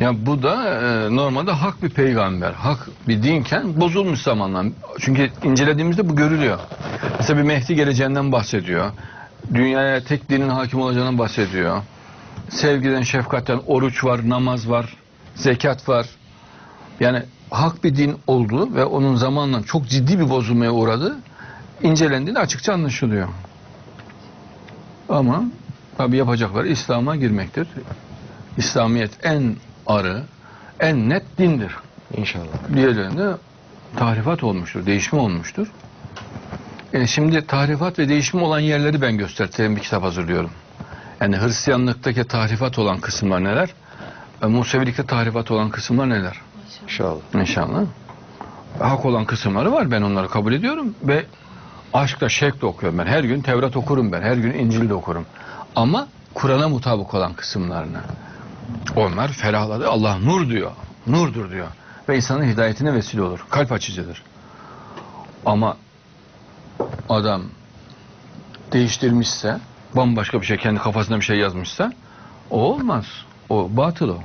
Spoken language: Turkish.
Ya bu da e, normalde hak bir peygamber, hak bir dinken bozulmuş zamanla. Çünkü incelediğimizde bu görülüyor. Mesela bir Mehdi geleceğinden bahsediyor. Dünyaya tek dinin hakim olacağından bahsediyor. Sevgiden, şefkatten oruç var, namaz var, zekat var. Yani hak bir din olduğu ve onun zamanla çok ciddi bir bozulmaya uğradı. incelendiğinde açıkça anlaşılıyor. Ama tabi yapacakları İslam'a girmektir. İslamiyet en arı, en net dindir. İnşallah. Diğerlerinde tahrifat olmuştur, değişim olmuştur. E şimdi tahrifat ve değişim olan yerleri ben göstereceğim bir kitap hazırlıyorum. Yani Hristiyanlıktaki tahrifat olan kısımlar neler? E, Musevilikte tahrifat olan kısımlar neler? İnşallah. İnşallah. Hak olan kısımları var. Ben onları kabul ediyorum ve aşkla şevkle okuyorum ben. Her gün Tevrat okurum ben. Her gün İncil de okurum. Ama Kur'an'a mutabık olan kısımlarını. Onlar ferahladı. Allah nur diyor. Nurdur diyor. Ve insanın hidayetine vesile olur. Kalp açıcıdır. Ama adam değiştirmişse, bambaşka bir şey, kendi kafasında bir şey yazmışsa o olmaz. O batıl o.